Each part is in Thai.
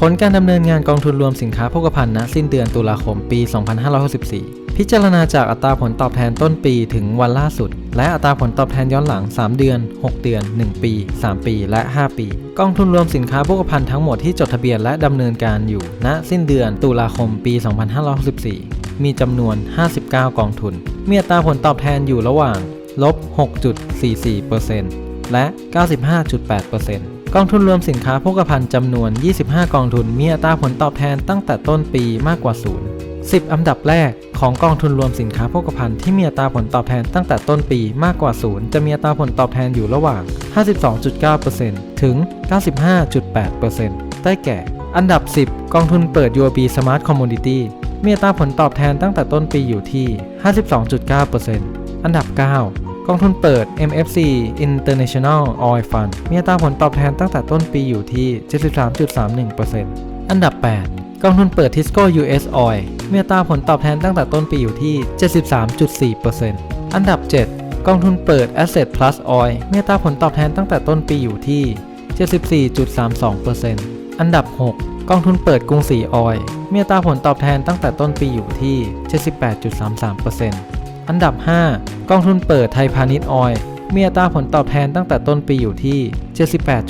ผลการดำเนินงานกองทุนรวมสินค้าโภคภัณฑ์ณสิ้นเดือนตุลาคมปี 2564 พิจารณาจากอัตราผลตอบแทนต้นปีถึงวันล่าสุด และอัตราผลตอบแทนย้อนหลัง 3 เดือน 6 เดือน 1 ปี 3 ปี และ 5 ปี กองทุนรวมสินค้าโภคภัณฑ์ทั้งหมดที่จดทะเบียนและดำเนินการอยู่ ณ สิ้นเดือนตุลาคมปี 2564 มีจำนวน 59 กองทุน มีอัตราผลตอบแทนอยู่ระหว่างลบ6.44%และ 95.8% กองทุนรวมสินค้าโภคภัณฑ์จำนวน 25 กองทุนมีอัตราผลตอบแทนตั้งแต่ต้นปีมากกว่าศูนย์10 อันดับแรกของกองทุนรวมสินค้าโภคภัณฑ์ที่มีอัตราผลตอบแทนตั้งแต่ต้นปีมากกว่าศูนย์จะมีอัตราผลตอบแทนอยู่ระหว่าง 52.9%ถึง 95.8%ได้แก่ อันดับ 10 กองทุนเปิด UOB Smart Commodity มีอัตราผลตอบแทนตั้งแต่ต้นปีอยู่ที่ 52.9%อันดับ 9 กองทุนเปิด MFC International Oil Fund มีอัตราผลตอบแทนตั้งแต่ต้นปีอยู่ที่ 73.31%อันดับ 8 กองทุนเปิด Tisco US Oil มีอัตราผลตอบแทนตั้งแต่ต้นปีอยู่ที่ 73.4%อันดับ 7 กองทุนเปิด Asset Plus Oil มีอัตราผลตอบแทนตั้งแต่ต้นปีอยู่ที่ 74.32%อันดับ 6 กองทุนเปิดกรุงศรีออยล์มีอัตราผลตอบแทนตั้งแต่ต้นปีอยู่ที่ 78.33% อันดับ 5 กองทุนเปิดไทยพาณิชย์ออยล์มีอัตราผลตอบแทนตั้งแต่ต้นปีอยู่ที่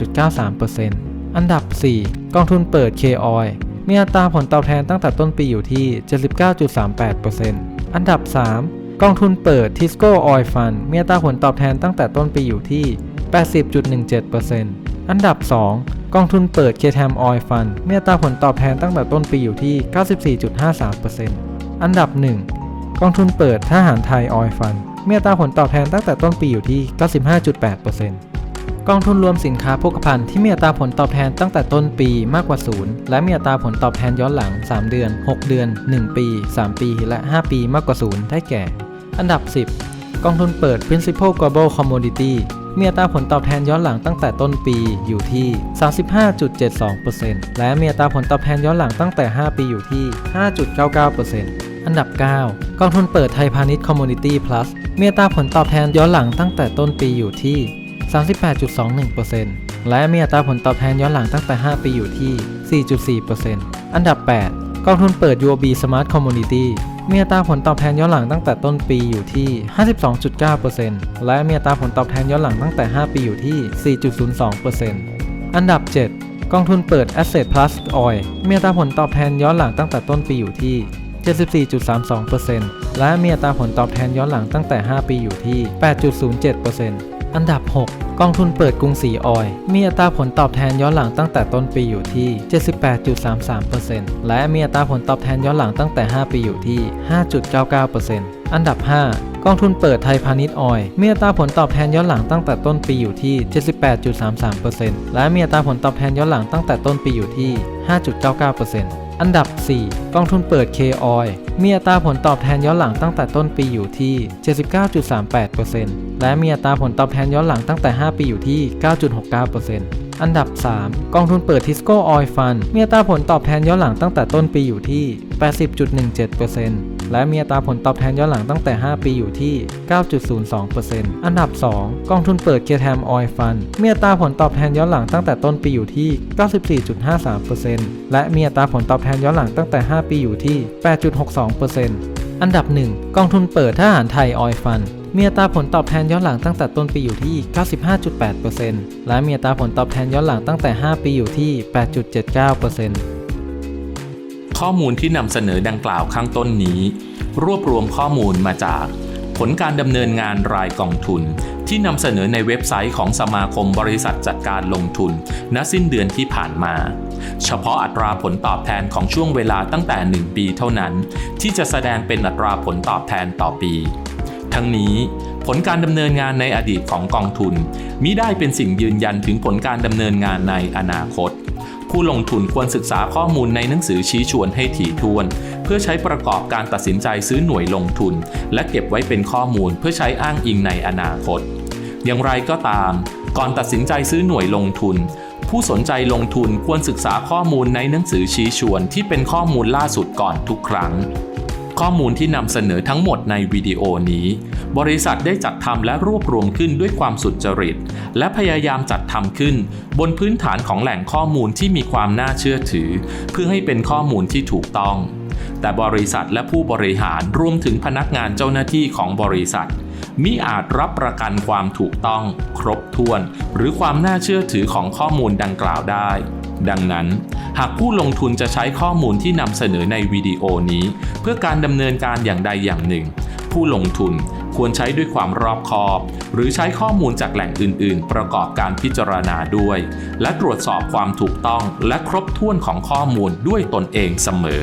78.93%อันดับ 4 กองทุนเปิด K Oil มีอัตราผลตอบแทนตั้งแต่ต้นปีอยู่ที่ 79.38%อันดับ 3 กองทุนเปิด Tisco Oil Fund มีอัตราผลตอบแทนตั้งแต่ต้นปีอยู่ที่ 80.17%อันดับ 2 กองทุนเปิด KTM Oil Fund มีอัตราผลตอบแทนตั้งแต่ต้นปีอยู่ที่ 94.53%อันดับ 1 กองทุนเปิดทหารไทย Oil Fund มีอัตราผลตอบแทนตั้งแต่ต้นปีอยู่ที่ 95.8%กองทุนรวมสินค้าโภคภัณฑ์ที่มีอัตราผลตอบแทนตั้งแต่ต้นปีมากกว่าศูนย์และมีอัตราผลตอบแทนย้อนหลัง 3 เดือน 6 เดือน 1 ปี 3 ปี และ 5 ปีมากกว่าศูนย์ได้แก่ อันดับ 10 กองทุนเปิด Principal Global Commodity มีอัตราผลตอบแทนย้อนหลังตั้งแต่ต้นปีอยู่ที่ 35.72%และมีอัตราผลตอบแทนย้อนหลังตั้งแต่ 5 ปีอยู่ที่ 5.99% อันดับ 9 กองทุนเปิดไทยพาณิชย์ Commodity Plus มีอัตราผลตอบแทนย้อนหลังตั้งแต่ต้นปีอยู่ที่ 38.21%และมีอัตราผลตอบแทนย้อนหลังตั้งแต่ 5 ปีอยู่ที่ 4.4%อันดับ 8 กองทุนเปิด UOB Smart Commodity มีอัตราผลตอบแทนย้อนหลังตั้งแต่ต้นปีอยู่ที่ 52.9%และมีอัตราผลตอบแทนย้อนหลังตั้งแต่ 5 ปีอยู่ที่ 4.02%อันดับ 7 กองทุนเปิด Asset Plus Oil มีอัตราผลตอบแทนย้อนหลังตั้งแต่ต้นปีอยู่ที่ 74.32%และมีอัตราผลตอบแทนย้อนหลังตั้งแต่ 5 ปีอยู่ที่ 8.07%อันดับ 6 กองทุนเปิดกรุงศรีออย มีอัตราผลตอบแทนย้อนหลังตั้งแต่ต้นปีอยู่ที่ 78.33%และมีอัตราผลตอบแทนย้อนหลังตั้งแต่ 5 ปีอยู่ที่ 5.99%อันดับ 5 กองทุนเปิดไทยพาณิชย์ออย มีอัตราผลตอบแทนย้อนหลังตั้งแต่ต้นปีอยู่ที่ 78.33%และมีอัตราผลตอบแทนย้อนหลังตั้งแต่ต้นปีอยู่ที่ 5.99% อันดับ 4 กองทุนเปิด K Oil มีอัตราผลตอบแทนย้อนหลังตั้งแต่ต้นปีอยู่ที่ 79.38%และมีอัตราผลตอบแทนย้อนหลังตั้งแต่ 5 ปีอยู่ที่ 9.69% อันดับ 3 กองทุนเปิด Tisco Oil Fund มีอัตราผลตอบแทนย้อนหลังตั้งแต่ต้นปีอยู่ที่ 80.17%และมีอัตราผลตอบแทนย้อนหลังตั้งแต่ 5 ปีอยู่ที่ 9.02%อันดับ 2 กองทุนเปิด KTM Oil Fund มีอัตราผลตอบแทนย้อนหลังตั้งแต่ต้นปีอยู่ที่ 94.53%และมีอัตราผลตอบแทนย้อนหลังตั้งแต่ 5 ปีอยู่ที่ 8.62%อันดับ 1 กองทุนเปิดทหารไทย Oil Fund มีอัตราผลตอบแทนย้อนหลังตั้งแต่ต้นปีอยู่ที่ 95.8%และมีอัตราผลตอบแทนย้อนหลังตั้งแต่ 5 ปีอยู่ที่ 8.79%ข้อมูลที่นำเสนอดังกล่าวข้างต้นนี้ รวบรวมข้อมูลมาจาก ผลการดำเนินงานรายกองทุน ที่นำเสนอในเว็บไซต์ของสมาคมบริษัทจัดการลงทุน ณสิ้นเดือนที่ผ่านมา เฉพาะอัตราผลตอบแทนของช่วงเวลาตั้งแต่ 1 ปีเท่านั้น ที่จะแสดงเป็นอัตราผลตอบแทนต่อปี ทั้งนี้ ผลการดำเนินงานในอดีตของกองทุนมิได้เป็นสิ่งยืนยันถึงผลการดำเนินงานในอนาคต ผู้ลงทุนควรศึกษาข้อมูลในหนังสือชี้ชวนให้ถี่ถ้วน เพื่อใช้ประกอบการตัดสินใจซื้อหน่วยลงทุน และเก็บไว้เป็นข้อมูลเพื่อใช้อ้างอิงในอนาคต อย่างไรก็ตาม ก่อนตัดสินใจซื้อหน่วยลงทุนผู้สนใจลงทุนควรศึกษาข้อมูลในหนังสือชี้ชวนที่เป็นข้อมูลล่าสุดก่อนทุกครั้ง ข้อมูลที่นำเสนอทั้งหมดในวิดีโอนี้ บริษัทได้จัดทำและรวบรวมขึ้นด้วยความสุจริต และพยายามจัดทำขึ้น บนพื้นฐานของแหล่งข้อมูลที่มีความน่าเชื่อถือ เพื่อให้เป็นข้อมูลที่ถูกต้อง แต่บริษัทและผู้บริหารรวมถึงพนักงานเจ้าหน้าที่ของบริษัทมิอาจรับประกันความถูกต้อง ครบถ้วน หรือความน่าเชื่อถือของข้อมูลดังกล่าวได้ ดังนั้น หากผู้ลงทุนจะใช้ข้อมูลที่นำเสนอในวิดีโอนี้ เพื่อการดำเนินการอย่างใดอย่างหนึ่ง ผู้ลงทุนควรใช้ด้วยความรอบคอบ หรือใช้ข้อมูลจากแหล่งอื่น ๆ ประกอบการพิจารณาด้วย และตรวจสอบความถูกต้องและครบถ้วนของข้อมูลด้วยตนเองเสมอ